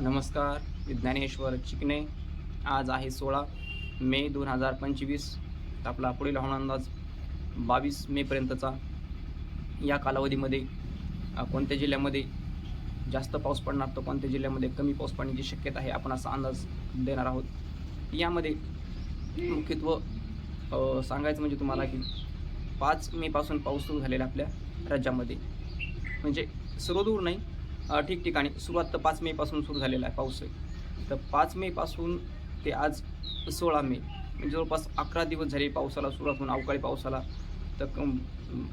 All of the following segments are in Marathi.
नमस्कार ज्ञानेश्वर चिकणे आज आहे सोळा मे दोन हजार पंचवीस. आपला पुढील हवामान अंदाज बावीस मेपर्यंतचा या कालावधीमध्ये कोणत्या जिल्ह्यामध्ये जास्त पाऊस पडणार तर कोणत्या जिल्ह्यामध्ये कमी पाऊस पडण्याची शक्यता आहे आपण असा अंदाज देणार आहोत. यामध्ये मुख्यत्व सांगायचं म्हणजे तुम्हाला की पाच मेपासून पाऊस सुरू झालेला आपल्या राज्यामध्ये. म्हणजे सर्वदूर नाही ठिकठिकाणी. सुरुवात तर पाच मेपासून सुरू झालेला आहे पाऊस. तर पाच मेपासून ते आज सोळा मे. म्हणजे जवळपास अकरा दिवस झाले पावसाला सुरुवात होऊन अवकाळी पावसाला. तर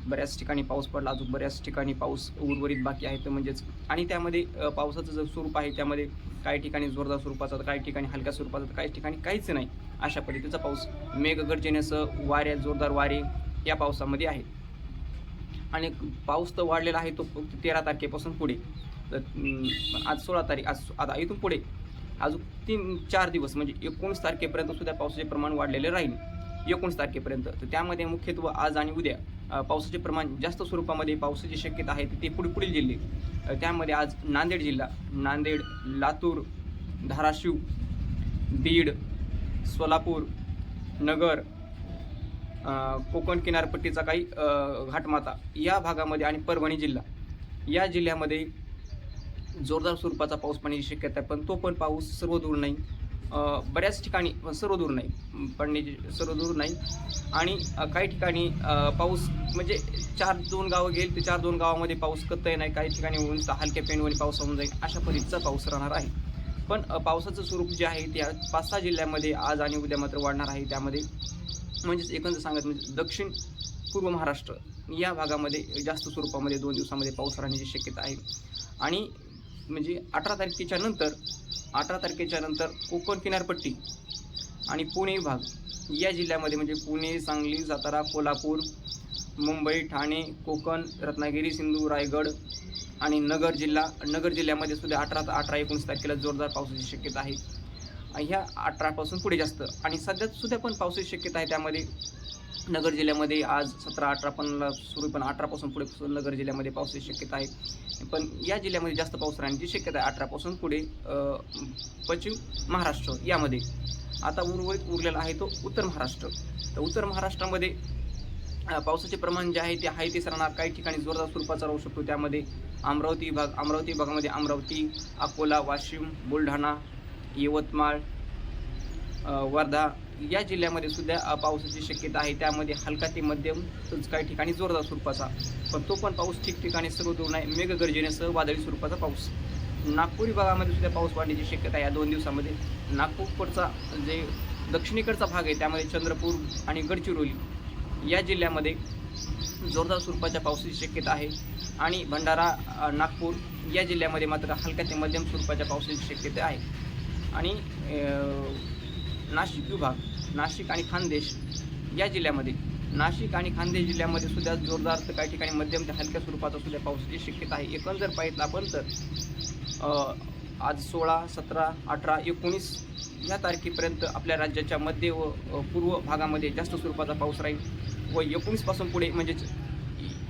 बऱ्याच ठिकाणी पाऊस पडला. अजून बऱ्याच ठिकाणी पाऊस उर्वरित बाकी आहे. तर म्हणजेच आणि त्यामध्ये पावसाचं जर स्वरूप आहे त्यामध्ये काही ठिकाणी जोरदार स्वरूपाचा तर काही ठिकाणी हलक्या स्वरूपाचा तर काही ठिकाणी काहीच नाही. अशा पद्धतीचा पाऊस. मेघगर्जनेसह वाऱ्या जोरदार वारे या पावसामध्ये आहे आणि पाऊस तर वाढलेला आहे तो तेरा तारखेपासून पुढे. आज सोळा तारीख आज आता इथून पुढे अजून तीन चार दिवस म्हणजे एकोणीस तारखेपर्यंत सुद्धा पावसाचे प्रमाण वाढलेले राहील. एकोणीस तारखेपर्यंत. तर त्यामध्ये मुख्यत्व आज आणि उद्या पावसाचे प्रमाण जास्त स्वरूपामध्ये पावसाची शक्यता आहे ते पुढे पुढील जिल्हे. त्यामध्ये आज नांदेड जिल्हा नांदेड लातूर धाराशिव बीड सोलापूर नगर कोकण किनारपट्टीचा काही घाटमाता या भागामध्ये आणि परभणी जिल्हा. या जिल्ह्यामध्ये जोरदार स्वरूपाचा पाऊस पडण्याची शक्यता आहे पण तो पण पाऊस सर्व दूर नाही. बऱ्याच ठिकाणी सर्व दूर नाही. पडण्याची सर्व दूर नाही. आणि काही ठिकाणी पाऊस म्हणजे चार दोन गावं गेल ते चार दोन गावामध्ये पाऊस कत्तय नाही. काही ठिकाणी उंच हलक्या पेंडवणी पाऊस होऊन जाईल. अशा पद्धतीचा पाऊस राहणार आहे. पण पावसाचं स्वरूप जे आहे ते पाच सहा जिल्ह्यामध्ये आज आणि उद्या मात्र वाढणार आहे. त्यामध्ये म्हणजेच एकंदर सांगत म्हणजे दक्षिण पूर्व महाराष्ट्र या भागामध्ये जास्त स्वरूपामध्ये दोन दिवसामध्ये पाऊस राहण्याची शक्यता आहे. आणि म्हणजे अठरा तारखेच्या नंतर अठरा तारखेच्या नंतर कोकण किनारपट्टी आणि पुणे विभाग या जिल्ह्यामध्ये म्हणजे पुणे सांगली सातारा कोल्हापूर मुंबई ठाणे कोकण रत्नागिरी सिंधू रायगड आणि नगर जिल्हा नगर जिल्ह्यामध्ये सुद्धा अठरा अठरा एकोणीस तारखेला जोरदार पावसाची शक्यता आहे. ह्या अठरापासून पुढे जास्त आणि सध्या सुद्धा पण पावसाची शक्यता आहे त्यामध्ये नगर जिल्ह्यामध्ये आज सतरा अठरा पनला सुरू पण अठरापासून पुढे नगर जिल्ह्यामध्ये पावसाची शक्यता आहे. पण या जिल्ह्यामध्ये जास्त पाऊस राहण्याची शक्यता आहे. अठरापासून पुढे पश्चिम महाराष्ट्र यामध्ये. आता उर्वरित उरलेला आहे तो उत्तर महाराष्ट्र. तर उत्तर महाराष्ट्रामध्ये पावसाचे प्रमाण जे आहे ते आहे तेच राहणार. काही ठिकाणी जोरदार स्वरूपाचा राहू शकतो. त्यामध्ये अमरावती विभाग अमरावती विभागामध्ये अमरावती अकोला वाशिम बुलढाणा यवतमाळ वर्धा या जिल्ह्यामध्ये सुद्धा पावसाची शक्यता आहे. त्यामध्ये हलका ते मध्यम तसंच काही ठिकाणी जोरदार स्वरूपाचा. पण तो पण पाऊस ठिकठिकाणी सर्व दूर नाही मेघगर्जनेसह वादळी स्वरूपाचा पाऊस. नागपूर विभागामध्ये सुद्धा पाऊस वाढण्याची शक्यता आहे. या दोन दिवसामध्ये नागपूरचा जे दक्षिणेकडचा भाग आहे त्यामध्ये चंद्रपूर आणि गडचिरोली या जिल्ह्यामध्ये जोरदार स्वरूपाच्या पावसाची शक्यता आहे. आणि भंडारा नागपूर या जिल्ह्यामध्ये मात्र हलक्या ते मध्यम स्वरूपाच्या पावसाची शक्यता आहे. आणि नाशिक विभाग नाशिक आणि खानदेश या जिल्ह्यामध्ये. नाशिक आणि खानदेश जिल्ह्यामध्ये सुद्धा जोरदार तर काही ठिकाणी मध्यम ते हलक्या स्वरूपाचा सुद्धा पावसाची शक्यता आहे. एकंदर जर पाहितलं आपण तर आज सोळा सतरा अठरा एकोणीस या तारखेपर्यंत आपल्या राज्याच्या मध्य व पूर्व भागामध्ये जास्त स्वरूपाचा पाऊस राहील व एकोणीसपासून पुढे म्हणजेच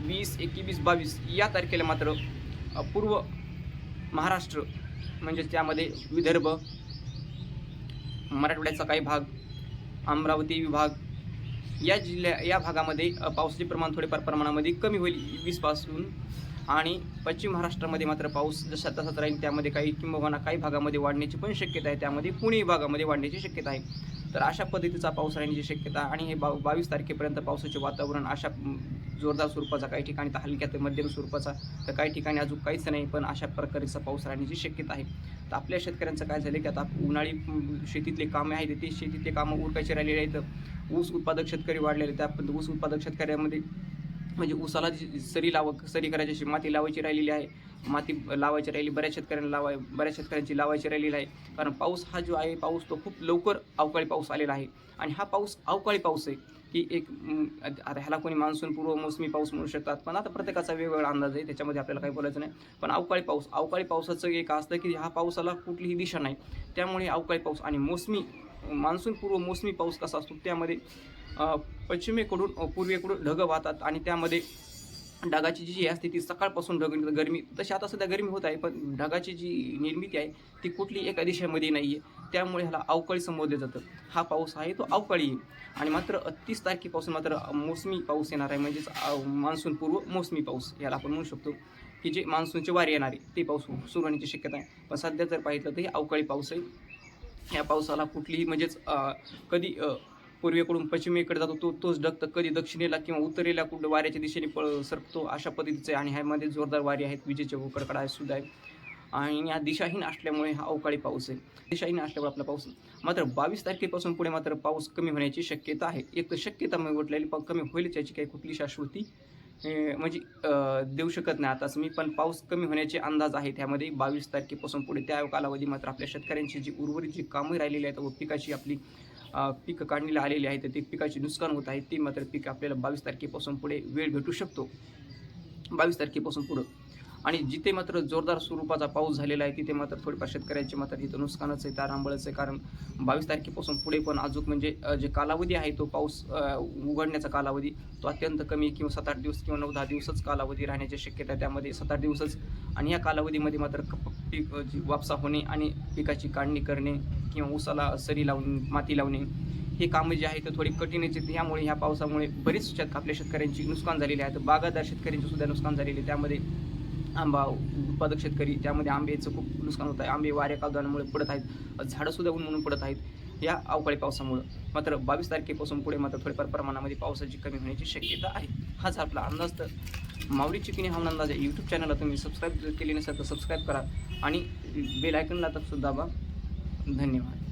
वीस एकवीस बावीस या तारखेला मात्र पूर्व महाराष्ट्र म्हणजेच त्यामध्ये विदर्भ मराठवाड्याचा काही भाग अमरावती विभाग या जिल्ह्या या भागामध्ये पावसाचे प्रमाण थोडेफार प्रमाणामध्ये कमी होईल वीसपासून. आणि पश्चिम महाराष्ट्रामध्ये मात्र पाऊस जसा तसाच राहील त्यामध्ये काही किंबहुना काही भागामध्ये वाढण्याची पण शक्यता आहे त्यामध्ये पुणे विभागामध्ये वाढण्याची शक्यता आहे. तर अशा पद्धतीचा पाऊस राहण्याची शक्यता आणि हे बा बावीस तारखेपर्यंत पावसाचे वातावरण अशा जोरदार स्वरूपाचा काही ठिकाणी तर हलक्या ते मध्यम स्वरूपाचा तर काही ठिकाणी अजून काहीच नाही पण अशा प्रकारचा पाऊस राहण्याची शक्यता आहे. तर आपल्या शेतकऱ्यांचं काय झालं की आता उन्हाळी शेतीतले कामे आहेत ते शेतीतले कामं उरकायचे राहिलेले आहेत. ऊस उत्पादक शेतकरी वाढलेले त्या पण ऊस उत्पादक शेतकऱ्यामध्ये म्हणजे ऊसाला जी सरी लाव सरी करायची अशी माती लावायची राहिलेली आहे. माती लावायची राहिली बऱ्याच शेतकऱ्यांना लावाय बऱ्याच शेतकऱ्यांची लावायची राहिलेली आहे. कारण पाऊस हा जो आहे पाऊस तो खूप लवकर अवकाळी पाऊस आलेला आहे. आणि हा पाऊस अवकाळी पाऊस आहे की एक आता ह्याला कोणी मान्सून पूर्व मोसमी पाऊस म्हणू शकतात पण आता प्रत्येकाचा वेगवेगळा अंदाज आहे त्याच्यामध्ये आपल्याला काही बोलायचं नाही. पण अवकाळी पाऊस अवकाळी पावसाचं एक असतं की हा पावसाला कुठलीही दिशा नाही. त्यामुळे अवकाळी पाऊस आणि मोसमी मान्सून पूर्व मोसमी पाऊस कसा असतो त्यामध्ये पश्चिमेकडून पूर्वेकडून ढगं वाहतात आणि त्यामध्ये ढगाची जी असते ती सकाळपासून ढग गरमी तशी आता सध्या गरमी होत आहे पण ढगाची जी निर्मिती आहे ती कुठली एका दिशेमध्ये नाही आहे त्यामुळे ह्याला अवकाळी संबोधलं जातं. हा पाऊस आहे तो अवकाळी येईल. आणि मात्र तीस तारखेपासून मात्र मोसमी पाऊस येणार आहे म्हणजेच मान्सून पूर्व मोसमी पाऊस याला आपण म्हणू शकतो की जे मान्सूनचे वारे येणारे ते पाऊस सुरू होण्याची शक्यता आहे. पण सध्या जर पाहिलं तर हे अवकाळी पाऊस आहे. या पावसाला कुठलीही म्हणजेच कधी पूर्वेकडून पश्चिमेकडे जातो तो तोच ढग तर कधी दक्षिणेला किंवा उत्तरेला कुठं वाऱ्याच्या दिशेने पळ सरकतो अशा पद्धतीचे आहे. आणि ह्यामध्ये जोरदार वारे आहेत विजेचे कडकडाट सुद्धा आहे. आणि या दिशाहीन असल्यामुळे हा अवकाळी पाऊस आहे. दिशाहीन असल्यामुळे आपला पाऊस मात्र बावीस तारखेपासून पुढे मात्र पाऊस कमी होण्याची शक्यता आहे. एक तर शक्यता मी म्हटलेली पण कमी होईल याची काही कुठली शाश्वती म्हणजे देऊ शकत नाही आताच मी. पण पाऊस कमी होण्याचे अंदाज आहेत त्यामध्ये बावीस तारखेपासून पुढे त्या कालावधी मात्र आपल्या शेतकऱ्यांची जी उर्वरित जी कामं राहिलेली आहेत व पिकाची आपली पिकं काढणीला आलेली आहेत तर ते पिकाचे नुकसान होत आहे ते मात्र पीक आपल्याला बावीस तारखेपासून पुढे वेळ भेटू शकतो. बावीस तारखेपासून पुढं. आणि जिथे मात्र जोरदार स्वरूपाचा पाऊस झालेला आहे तिथे मात्र थोडेफार शेतकऱ्यांचे मात्र तिथं नुकसानच आहे तारांबळच आहे कारण बावीस तारखेपासून पुढे पण अजून म्हणजे जे कालावधी आहे तो पाऊस उघडण्याचा कालावधी तो अत्यंत कमी किंवा सात आठ दिवस किंवा नऊ दहा दिवसच कालावधी राहण्याची शक्यता आहे त्यामध्ये सात आठ दिवसच. आणि या कालावधीमध्ये मात्र कप- पीक वापसा होणे आणि पिकाची काढणी करणे किंवा ऊसाला सरी लावून माती लावणे हे कामं जे आहे ते थोडी कठीण आहेत. ह्यामुळे ह्या पावसामुळे बरीच शेत आपल्या शेतकऱ्यांची नुकसान झालेली आहे. तर बागायतदार शेतकऱ्यांचे सुद्धा नुकसान झालेले आहे. त्यामध्ये आंबा उत्पादक शेतकरी त्यामध्ये आंब्याचं खूप नुकसान होत आहे. आंबे वाऱ्या कावदानामुळे पडत आहेत. झाडंसुद्धा उन्हून म्हणून पडत आहेत. या अवकाळी पावसामुळं. मात्र बावीस तारखेपासून पुढे मात्र थोडेफार प्रमाणामध्ये पावसाची कमी होण्याची शक्यता आहे. हाच आपला अंदाज. तर मावळी चिकनी हवामान अंदाज आहे. यूट्यूब चॅनलला तुम्ही सबस्क्राईब केली नसेल तर सबस्क्राईब करा. आणि बेल आयकनला तर सुद्धा बा धन्यवाद.